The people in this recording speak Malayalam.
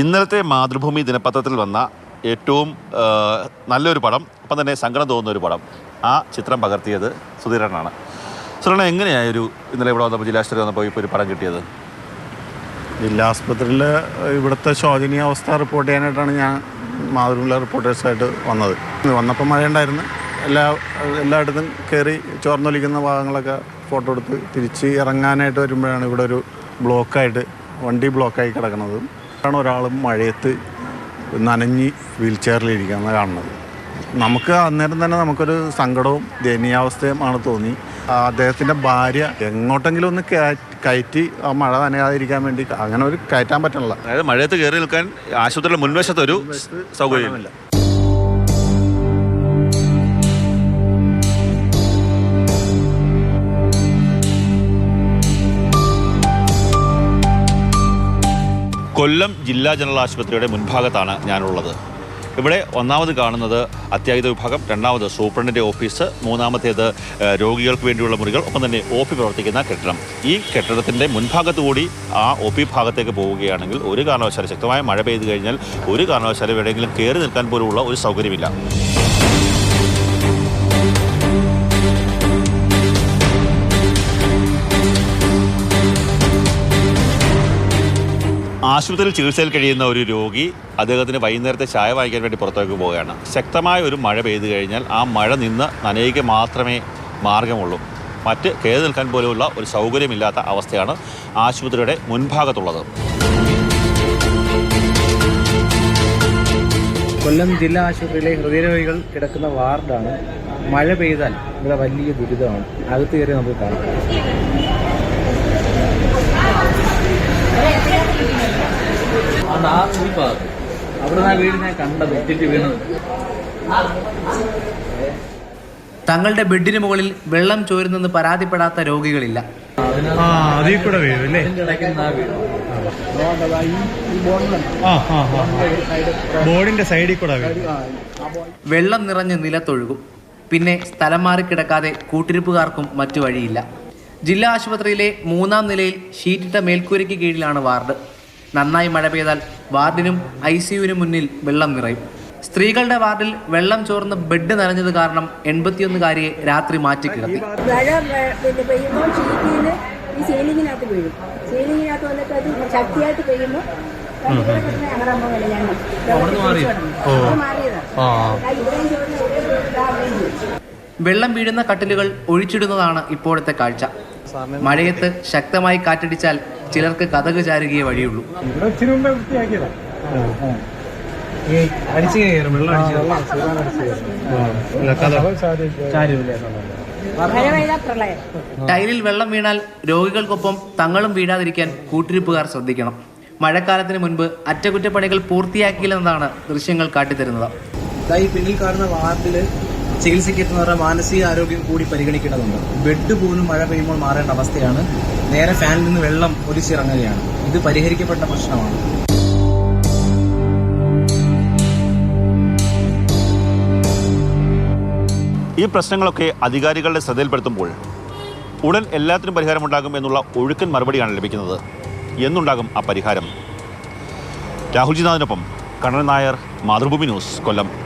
ഇന്നലത്തെ മാതൃഭൂമി ദിനപത്രത്തിൽ വന്ന ഏറ്റവും നല്ലൊരു പടം അപ്പം തന്നെ സങ്കടം തോന്നുന്ന ഒരു പടം. ആ ചിത്രം പകർത്തിയത് സുധീരനാണ്. സുധീരൻ എങ്ങനെയായി ഒരു ഇന്നലെ ഇവിടെ വന്നപ്പോൾ ജില്ലാശുപത്രി വന്നപ്പോൾ ഇപ്പോൾ ഒരു പടം കിട്ടിയത്? ജില്ലാ ആസ്പത്രിയിൽ ഇവിടുത്തെ ശോചനീയാവസ്ഥ റിപ്പോർട്ട് ചെയ്യാനായിട്ടാണ് ഞാൻ മാതൃഭൂമിയിലെ റിപ്പോർട്ടേഴ്സായിട്ട് വന്നത്. വന്നപ്പോൾ മഴയുണ്ടായിരുന്നു എല്ലാ എല്ലായിടത്തും കയറി ചോർന്നൊലിക്കുന്ന ഭാഗങ്ങളൊക്കെ ഫോട്ടോ എടുത്ത് തിരിച്ച് ഇറങ്ങാനായിട്ട് വരുമ്പോഴാണ് ഇവിടെ ഒരു ബ്ലോക്കായിട്ട് വണ്ടി ബ്ലോക്കായി കിടക്കുന്നത്. ആണ് ഒരാൾ മഴയത്ത് നനഞ്ഞ് വീൽ ചെയറിലിരിക്കുന്നത് കാണുന്നത്. നമുക്ക് അന്നേരം തന്നെ നമുക്കൊരു സങ്കടവും ദയനീയാവസ്ഥയും ആണ് തോന്നി. അദ്ദേഹത്തിന്റെ ഭാര്യ എങ്ങോട്ടെങ്കിലും ഒന്ന് കയറ്റി ആ മഴ നനയാതിരിക്കാൻ വേണ്ടി അങ്ങനെ ഒരു കയറ്റാൻ പറ്റണില്ല. അതായത് മഴയത്ത് കയറി നിൽക്കാൻ ആശുപത്രിയുടെ മുൻവശത്തൊരു സൗകര്യമില്ല. കൊല്ലം ജില്ലാ ജനറൽ ആശുപത്രിയുടെ മുൻഭാഗത്താണ് ഞാനുള്ളത്. ഇവിടെ ഒന്നാമത് കാണുന്നത് അത്യാഹിത വിഭാഗം രണ്ടാമത് സൂപ്രണ്ടിന്റെ ഓഫീസ് മൂന്നാമത്തേത് രോഗികൾക്ക് വേണ്ടിയുള്ള മുറികൾ ഒപ്പം തന്നെ ഒ പി പ്രവർത്തിക്കുന്ന കെട്ടിടം. ഈ കെട്ടിടത്തിന്റെ മുൻഭാഗത്തു കൂടി ആ ഒ പി ഭാഗത്തേക്ക് പോവുകയാണെങ്കിൽ ഒരു കാരണവശാലും ശക്തമായ മഴ പെയ്തു കഴിഞ്ഞാൽ ഒരു കാരണവശാലും എവിടെയെങ്കിലും കയറി നിൽക്കാൻ പോലുമുള്ള ഒരു സൗകര്യമില്ല. ആശുപത്രിയിൽ ചികിത്സയിൽ കഴിയുന്ന ഒരു രോഗി അദ്ദേഹത്തിന് വൈകുന്നേരത്തെ ചായ വാങ്ങിക്കാൻ വേണ്ടി പുറത്തേക്ക് പോവുകയാണ്. ശക്തമായ ഒരു മഴ പെയ്തു കഴിഞ്ഞാൽ ആ മഴ നിന്ന് നനയുക മാത്രമേ മാർഗമുള്ളൂ. മറ്റ് കയറി നിൽക്കാൻ പോലുമുള്ള ഒരു സൗകര്യമില്ലാത്ത അവസ്ഥയാണ് ആശുപത്രിയുടെ മുൻഭാഗത്തുള്ളത്. കൊല്ലം ജില്ലാ ആശുപത്രിയിലെ ഹൃദയരോഗികൾ കിടക്കുന്ന വാർഡാണ്. മഴ പെയ്താൽ ഇവിടെ വലിയ ദുരിതമാണ്. അകത്ത് കയറി നമുക്ക് കാണാം. അതുകൊണ്ട് ആ ഈ ഭാഗത്ത് അവിടെ ആ വീട് ഞാൻ കണ്ടത് ഇട്ടിട്ട് വീണത്. തങ്ങളുടെ ബെഡിന് മുകളിൽ വെള്ളം ചോരുന്നെന്ന് പരാതിപ്പെടാത്ത രോഗികളില്ല. ആ അതിൽ കൂടെ വീഴും അല്ലേ? കിടക്കുന്ന ആ വീട് ആ ആ ആ ബോർഡിന്റെ സൈഡിൽ കൂടെ വീഴും. വെള്ളം നിറഞ്ഞ് നിലത്തൊഴുകും പിന്നെ സ്ഥലം മാറി കിടക്കാതെ കൂട്ടിരിപ്പുകാർക്കും മറ്റു വഴിയില്ല. ജില്ലാ ആശുപത്രിയിലെ മൂന്നാം നിലയിൽ ഷീറ്റിട്ട മേൽക്കൂരയ്ക്ക് കീഴിലാണ് വാർഡ്. നന്നായി മഴ പെയ്താൽ വാർഡിനും ഐ സിയുവിനും മുന്നിൽ വെള്ളം നിറയും. സ്ത്രീകളുടെ വാർഡിൽ വെള്ളം ചോർന്ന് ബെഡ് നനഞ്ഞത് കാരണം എൺപത്തിയൊന്നുകാരിയെ രാത്രി മാറ്റി കിടത്തി. ഈ സീലിങ്ങിനകത്ത് വീഴും. സീലിങ്ങിനകത്ത് വന്നിട്ട് അത് ശക്തിയായിട്ട് പെയ്യുമ്പോൾ വെള്ളം വീഴുന്ന കട്ടിലുകൾ ഒഴിച്ചിടുന്നതാണ് ഇപ്പോഴത്തെ കാഴ്ച. മഴയത്ത് ശക്തമായി കാറ്റടിച്ചാൽ ചിലർക്ക് കഥക് ചാരുകയേ വഴിയുള്ളൂ. അടിച്ചു കയറും വെള്ളം പ്രളയം. ടൈലിൽ വെള്ളം വീണാൽ രോഗികൾക്കൊപ്പം തങ്ങളും വീഴാതിരിക്കാൻ കൂട്ടിരിപ്പുകാർ ശ്രദ്ധിക്കണം. മഴക്കാലത്തിന് മുൻപ് അറ്റകുറ്റപ്പണികൾ പൂർത്തിയാക്കിയില്ലെന്നതാണ് ദൃശ്യങ്ങൾ കാട്ടിത്തരുന്നത്. ഈ പിന്നിൽ കാണുന്ന വാർഡിൽ ചികിത്സയ്ക്ക് എത്തുന്നവരുടെ മാനസിക ആരോഗ്യം കൂടി പരിഗണിക്കേണ്ടതുണ്ട്. ബെഡ് പോലും മഴ പെയ്യുമ്പോൾ മാറേണ്ട അവസ്ഥയാണ്. നേരെ ഫാനിൽ നിന്ന് വെള്ളം ഒലിച്ചിറങ്ങുകയാണ്. ഇത് പരിഹരിക്കപ്പെട്ട പ്രശ്നമാണ്. ഈ പ്രശ്നങ്ങളൊക്കെ അധികാരികളുടെ ശ്രദ്ധയിൽപ്പെടുത്തുമ്പോൾ ഉടൻ എല്ലാത്തിനും പരിഹാരമുണ്ടാകും എന്നുള്ള ഒഴുക്കൻ മറുപടിയാണ് ലഭിക്കുന്നത്. എന്നുണ്ടാകും ആ പരിഹാരം. രാഹുൽജിനാഥിനൊപ്പം കണ്ണൻ നായർ മാതൃഭൂമി ന്യൂസ് കൊല്ലം.